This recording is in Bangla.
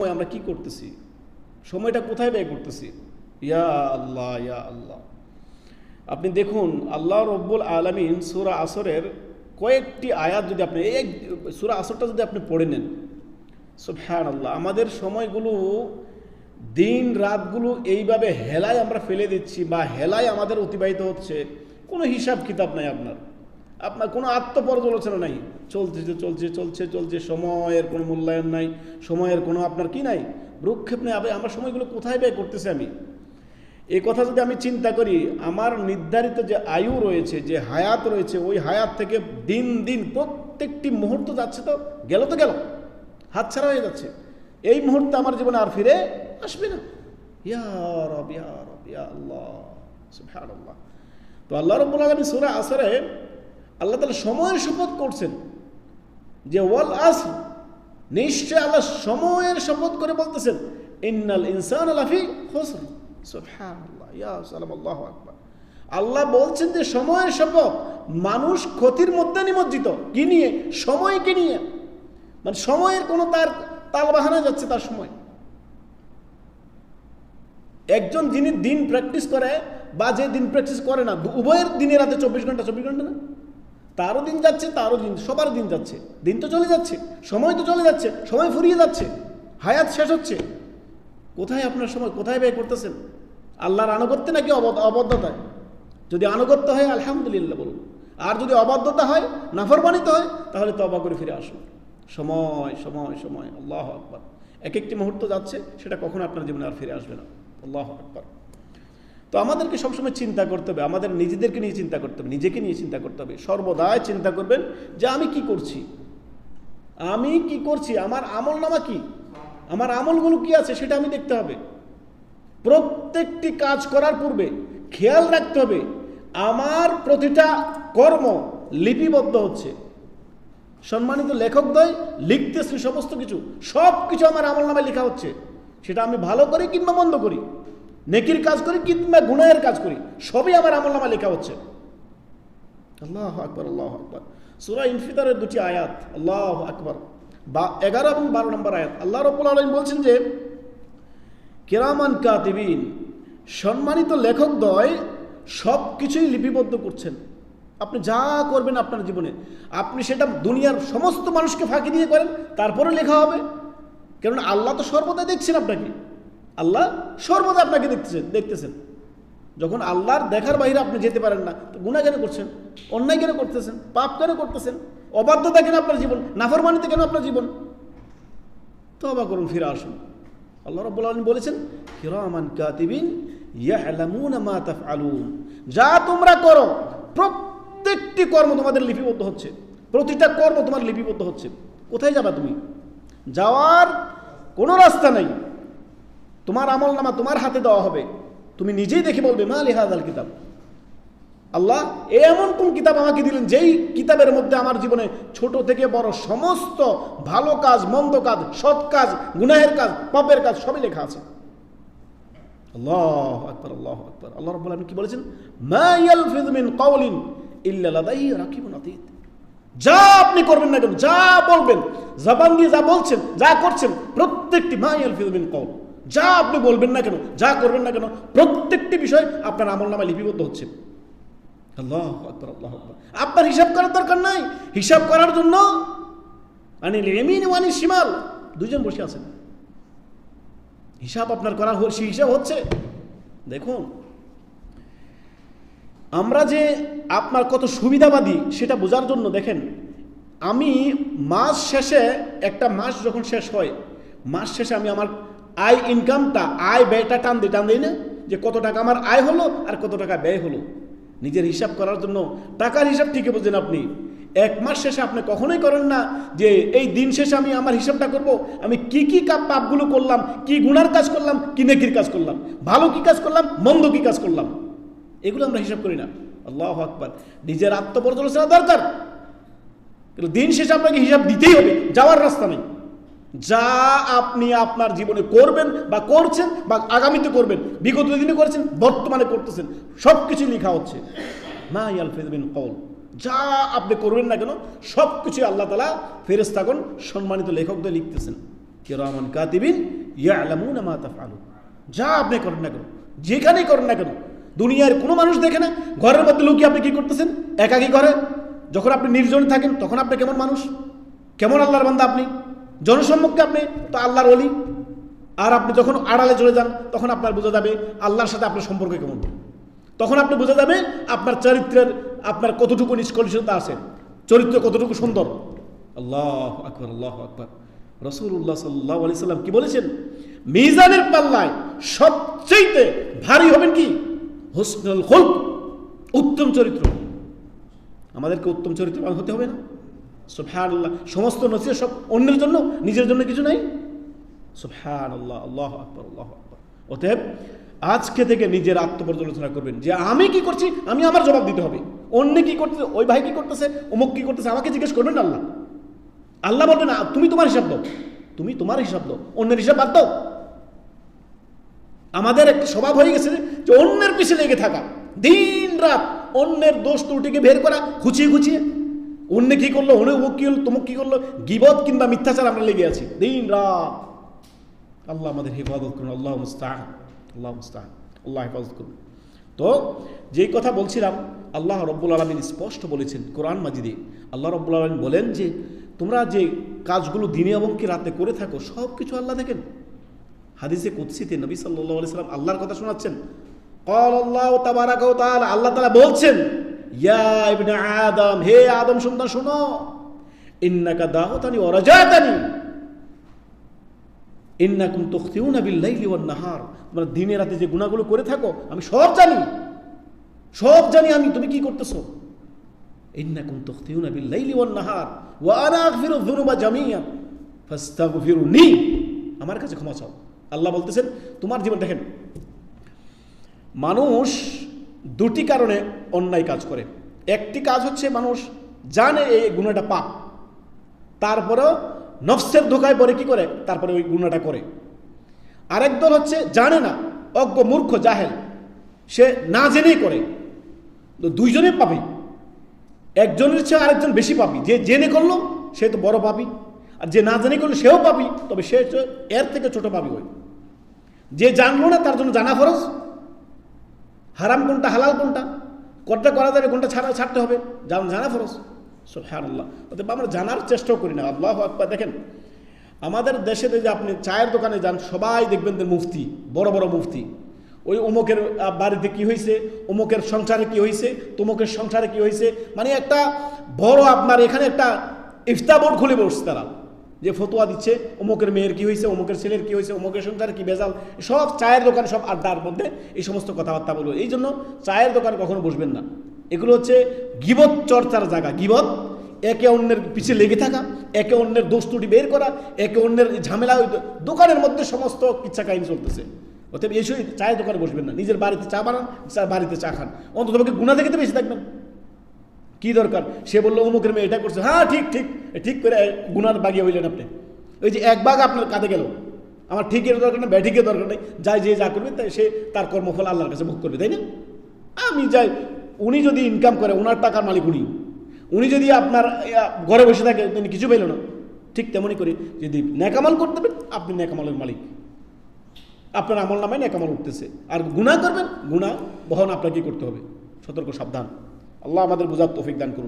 সময় আমরা কি করতেছি? সময়টা কোথায় ব্যয় করতেছি? ইয়া আল্লাহ ইয়া আল্লাহ। আপনি দেখুন, আল্লাহ রব্বুল আলমিন সুরা আসরের কয়েকটি আয়াত যদি আপনি এক, সুরা আসরটা যদি আপনি পড়ে নেন সব হ্যাঁ আল্লাহ আমাদের সময়গুলো, দিন রাতগুলো এইভাবে হেলায় আমরা ফেলে দিচ্ছি বা হেলায় আমাদের অতিবাহিত হচ্ছে, কোনো হিসাব কিতাব নাই আপনার। আপনার কোনো আত্মপর্যালোচনা নাই। চলছে যে চলছে চলছে চলছে, সময়ের কোনো মূল্যায়ন নাই, সময়ের কোনো আপনার কি নাই? ভ্রুক্ষেপ নেই আমার সময়গুলো কোথায় ব্যয় করতেছি আমি? এই কথা যদি আমি চিন্তা করি, আমার নির্ধারিত যে আয়ু রয়েছে, যে হায়াত রয়েছে, ওই হায়াত থেকে দিন দিন প্রত্যেকটি মুহূর্ত যাচ্ছে তো, গেল তো গেল হাতছাড়া হয়ে যাচ্ছে। এই মুহূর্তে আমার জীবনে আর ফিরে আসবে না। ইয়ার ইয়া ইয়া আল্লাহ, সুবহানাল্লাহ। তো আল্লাহ রব্বুল আলামিন সূরা আসরে আল্লাহ তাআলা সময়ের শপথ করছেন যে ওয়াল আসর নিশ্চয় আল্লাহ সময়ের শপথ করে বলতেছেন, ইন্নাল ইনসান লাফি খুসর সুবহানাল্লাহ, ইয়া সালাম আল্লাহু আল্লাহ বলছেন যে সময়ের শপথ মানুষ ক্ষতির মধ্যে নিমজ্জিত, কি নিয়ে? সময়কে নিয়ে। মানে সময়ের কোনো তার তাল বাহানা যাচ্ছে তার সময়। একজন যিনি দিন প্র্যাকটিস করে, বা যে দিন প্র্যাকটিস করে না, উভয়ের দিনে রাতে চব্বিশ ঘণ্টা চব্বিশ ঘণ্টা না? তারও দিন যাচ্ছে, তারও দিন, সবার দিন যাচ্ছে। দিন তো চলে যাচ্ছে, সময় তো চলে যাচ্ছে, সময় ফুরিয়ে যাচ্ছে, হায়াত শেষ হচ্ছে। কোথায় আপনার সময়? কোথায় ব্যয় করতেছেন? আল্লাহর আনুগত্যে নাকি অবদ্ধতায়? যদি আনুগত্য হয়, আলহামদুলিল্লাহ বলুন। আর যদি অবাধ্যতা হয় নাফরবানিত হয়, তাহলে তবা করে ফিরে আসুন। সময় সময় সময়। আল্লাহ আকবর। এক একটি মুহূর্ত যাচ্ছে, সেটা কখনো আপনার জীবনে আর ফিরে আসবে না। আল্লাহ আকবর। তো আমাদেরকে সবসময় চিন্তা করতে হবে, আমাদের নিজেদেরকে নিয়ে চিন্তা করতে হবে, নিজেকে নিয়ে চিন্তা করতে হবে। সর্বদাই চিন্তা করবেন যে আমি কি করছি? আমি কি করছি? আমার আমল নামা কি? আমার আমলগুলো কি আছে সেটা আমি দেখতে হবে। প্রত্যেকটি কাজ করার পূর্বে খেয়াল রাখতে হবে, আমার প্রতিটা কর্ম লিপিবদ্ধ হচ্ছে। সম্মানিত লেখকদ্বয়, লিখতেছে সমস্ত কিছু সব কিছু আমার আমল নামে লেখা হচ্ছে। সেটা আমি ভালো করি কিংবা মন্দ করি? নেকির কাজ করি কিংবা গুনায়ের কাজ করি, সবই আমার আমল নামা লেখা হচ্ছে। আল্লাহ আকবর আল্লাহ আকবর। সুরা ইনফিতারের দুটি আয়াত, আল্লাহ আকবর। বা এগারো এবং বারো নম্বর আয়াত। আল্লাহ রব্বুল আলম বলছেন যে, কেরামান কাতিবিন, সম্মানিত লেখকদ্বয় সব কিছুই লিপিবদ্ধ করছেন। আপনি যা করবেন আপনার জীবনে। আপনি সেটা দুনিয়ার সমস্ত মানুষকে ফাঁকি দিয়ে করেন, তারপরে লেখা হবে। কেননা আল্লাহ তো সর্বদা দেখছেন আপনাকে। আল্লাহ সর্বদা আপনাকে দেখতেছেন দেখতেছেন। যখন আল্লাহর দেখার বাইরে আপনি যেতে পারেন না, তো গুণা কেন করছেন? অন্যায় কেন করতেছেন? পাপ কেন করতেছেন? অবাধ্যতা কেন আপনার জীবন? নাফরমানিতে কেন আপনার জীবন? তো অবা করুন, ফিরে আসুন। আল্লাহ রব্বুল আলম বলেছেন, হিরামান কাতিবিন ইয়ালামুন মা তাফআলুন। যা তোমরা করো, প্রত্যেকটি কর্ম তোমাদের লিপিবদ্ধ হচ্ছে। প্রতিটা কর্ম তোমার লিপিবদ্ধ হচ্ছে। কোথায় যাবা তুমি? যাওয়ার কোনো রাস্তা নেই। তোমার আমল নামা তোমার হাতে দেওয়া হবে। তুমি নিজেই দেখে বলবে, মা লিহাদ আল কিতাব। আল্লাহ এমন কোন কিতাব আমাকে দিলেন, যেই কিতাবের মধ্যে আমার জীবনে ছোট থেকে বড় সমস্ত ভালো কাজ, মন্দ কাজ, সৎ কাজ, গুনাহের কাজ, পাপের কাজ সবই লেখা আছে। আল্লাহ আকবর আল্লাহ আকবর। আল্লাহ রব্বুল আলমিন কি বলেছেন? মা ইয়ালফিজ মিন কাওলিন ইল্লা লাদাইহি রাকিবুন আতীত। যা আপনি করবেন না কেন, যা বলবেন, জবান দিয়ে যা বলছেন, যা করছেন, প্রত্যেকটি মা ইয়ালফিজ মিন কাওল। যা আপনি বলবেন না কেন, যা করবেন না কেন, প্রত্যেকটি বিষয় আপনার আমল নামা লিপিবদ্ধ হচ্ছে। আপনার হিসাব করার দরকার নাই। হিসাব করার জন্য ওয়ানি শিমাল দুজন বসে আছেন। হিসাব আপনার করা সেই হিসাব হচ্ছে। দেখুন, আমরা যে আপনার কত সুবিধাবাদী সেটা বোঝার জন্য দেখেন, আমি মাস শেষে, একটা মাস যখন শেষ হয়, মাস শেষে আমি আমার আয় ইনকামটা আয় ব্যয়টা টান দিই টান দিই না, যে কত টাকা আমার আয় হলো আর কত টাকা ব্যয় হলো। নিজের হিসাব করার জন্য টাকার হিসাব ঠিকই বোঝেন আপনি। এক মাস শেষে আপনি কখনোই করেন না যে এই দিন শেষে আমি আমার হিসাবটা করব, আমি কি কি কাপ পাপগুলো করলাম, কি গুণার কাজ করলাম, কি নেকির কাজ করলাম, ভালো কি কাজ করলাম, মন্দ কি কাজ করলাম। এগুলো আমরা হিসাব করি না। আল্লাহ আকবার। নিজের আত্মপর্যালোচনা দরকার। কিন্তু দিন শেষে আপনাকে হিসাব দিতেই হবে, যাওয়ার রাস্তা নেই। যা আপনি আপনার জীবনে করবেন বা করছেন বা আগামীতে করবেন, বিগত দিনে করেছেন, বর্তমানে করতেছেন সব কিছু লেখা হচ্ছে। মা ইয়ালফিদিন কল যা আপনি করবেন না কেন সব কিছু আল্লাহ তালা ফেরেস্তাগণ সম্মানিত লেখকদের লিখতেছেন। কিরামান কাতিবিন ইয়ালামুনা মা তাফআলুন, যা আপনি করেন না কেন, যেখানেই করেন না কেন, দুনিয়ার কোনো মানুষ দেখে না, ঘরের মধ্যে লুকিয়ে আপনি কি করতেছেন, একাকি করে যখন আপনি নির্জন থাকেন, তখন আপনি কেমন মানুষ? কেমন আল্লাহর বান্দা আপনি? জনসম্মুখে আপনি তো আল্লাহর অলি আর আপনি যখন আড়ালে চলে যান, তখন আপনার বোঝা যাবে আল্লাহর সাথে আপনার সম্পর্ক কেমন। তখন আপনি বোঝা যাবে আপনার চরিত্রের, আপনার কতটুকু নিষ্কলুষতা আছে, চরিত্র কতটুকু সুন্দর। আল্লাহ আকবর আল্লাহ আকবর। রসুল্লাহ সাল্লাহ আলি সাল্লাম কি বলেছেন? মিজানের পাল্লায় সবচেয়ে ভারী হবেন কি? হোসনুল হোক উত্তম চরিত্র। আমাদেরকে উত্তম চরিত্রবান হতে হবে না। সুফহান আল্লাহ সমস্ত নসিহত সব অন্যের জন্য, নিজের জন্য কিছু নাই? সুফহান আল্লাহ আল্লাহ আকবর আল্লাহ আকবর। অতএব, আজকে থেকে নিজের আত্মপর্যালোচনা করবেন যে আমি কি করছি, আমি আমার জবাব দিতে হবে। অন্য কি করতেছে, ওই ভাই কি করতেছে, অমুক কি করতেছে, আমাকে জিজ্ঞেস করবেন আল্লাহ। আল্লাহ বলবেন না তুমি তোমার হিসাব দাও। তুমি তোমার হিসাব দাও, অন্যের হিসাব বাদ দাও। আমাদের একটা স্বভাব হয়ে গেছে যে অন্যের পিছে লেগে থাকা দিন রাত অন্যের দোষ ত্রুটিকে বের করা, খুঁচিয়ে খুঁচিয়ে অন্য কী করল? অন্য উকিল কী হলো? কী করল? গিবত কিংবা মিথ্যাচার আমরা লেগে আছি। দিন রাত। আল্লাহ আমাদের হেফাজত করুন। আল্লাহ মুস্তাহান আল্লাহ মুস্তাহান আল্লাহ হেফাজত করুন। তো যেই কথা বলছিলাম, আল্লাহ রব্বুল আলমিন স্পষ্ট বলেছেন কোরআন মাজিদে। আল্লাহ রব্বুল আলমিন বলেন যে, তোমরা যে কাজগুলো দিনে এবং কি রাতে করে থাকো সব কিছু আল্লাহ দেখেন। হাদিসে কুৎসিতে নবী সাল্লাহ আলি সাল্লাম আল্লাহর কথা শোনাচ্ছেন। আল্লাহ তালা বলছেন ইয়া ইবনে আদম, হে আদম সন্তান শোনো। ইন্নাকা দাওতানি ওয়া রাজাতানি। ইন্নাকুম তুখতিউনা বিল লাইলি ওয়ান নাহার তোমরা দিনে রাতে যে গুনাহগুলো করে থাকো, আমি সব জানি। সব জানি আমি, তুমি কি করতেছো? ইন্নাকুম তুখতিউনা বিল লাইলি ওয়ান নাহার ওয়া আনা আগফিরু যুনুবা জামিআন ফাস্তাগফিরুনি। আমার কাছে ক্ষমা চাও। আল্লাহ বলতেছেন, তোমার জীবন দেখেন। মানুষ দুটি কারণে অন্যায় কাজ করে। একটি কাজ হচ্ছে মানুষ জানে এই গুণাটা পাপ। তারপরেও নফসের ধোকায় পরে কি করে? তারপরে ওই গুণাটা করে। আরেক দল হচ্ছে জানে না, অজ্ঞ মূর্খ, জাহেল। সে না জেনেই করে। তো দুইজনে পাবি একজনের চেয়ে আরেকজন বেশি পাবি যে জেনে করল, সে তো বড় পাবি আর যে না জেনে করল, সেও পাবি তবে সে এর থেকে ছোট পাবি ওই যে জানলো না, তার জন্য জানা ফরজ। হারাম কোনটা, হালাল কোনটা? কোনটা করা যাবে, কোনটা ছাড়া ছাড়তে হবে? জান জানা ফরজ। সব হ্যাঁ আল্লাহ অতএব আমরা জানার চেষ্টাও করি না। আল্লাহ আকবার। দেখেন, আমাদের দেশে যে আপনি চায়ের দোকানে যান, সবাই দেখবেন যে মুফতি, বড় বড় মুফতি। ওই অমুকের বাড়িতে কি হয়েছে অমুকের সংসারে কি হয়েছে তমুকের সংসারে কি হয়েছে মানে একটা বড় আপনার এখানে একটা ইফতা বোর্ড খুলে বসছে তারা। যে ফতোয়া দিচ্ছে, অমুকের মেয়ের কি হয়েছে, অমুকের ছেলের কি হয়েছে, অমুকের সংসারে কি বেজাল, সব চায়ের দোকান, সব আড্ডার মধ্যে এই সমস্ত কথাবার্তা বলব। এই জন্য চায়ের দোকান কখনো বসবেন না। এগুলো হচ্ছে গিবত চর্চার জায়গা। গিবত, একে অন্যের পিছিয়ে লেগে থাকা, একে অন্যের দোষ ত্রুটি বের করা, একে অন্যের ঝামেলা ওই দোকানের মধ্যে সমস্ত কিচ্ছা কাহিনী চলতেছে। অতএব এই চায়ের দোকানে বসবেন না। নিজের বাড়িতে চা বানান বাড়িতে চা খান। অন্তত গুণা থেকে তো বেশি থাকবেন। কি দরকার? সে বলল, অমুকের মেয়ে এটা করছে। হ্যাঁ ঠিক ঠিক। ঠিক করে গুনার বাগিয়ে হইলেন আপনি। ওই যে এক বাঘ আপনার কাঁধে গেল। আমার ঠিকের দরকার নেই, ব্যাঠিকের দরকার নেই। যাই, যে যা করবে, তাই সে তার কর্মফল আল্লাহর কাছে ভোগ করবে, তাই না? আমি যাই, উনি যদি ইনকাম করে, ওনার টাকার মালিক উনি। উনি যদি আপনার ঘরে বসে থাকে তিনি কিছু পেল না। ঠিক তেমনই করে যদি ন্যাকামাল করতে পারেন, আপনি ন্যাকামালের মালিক। আপনার আমল নামায় ন্যাকামাল উঠতেছে। আর গুণা করবেন গুণা বহন আপনাকে করতে হবে। সতর্ক, সাবধান। আল্লাহ আমাদের বোঝার তৌফিক দান করুন।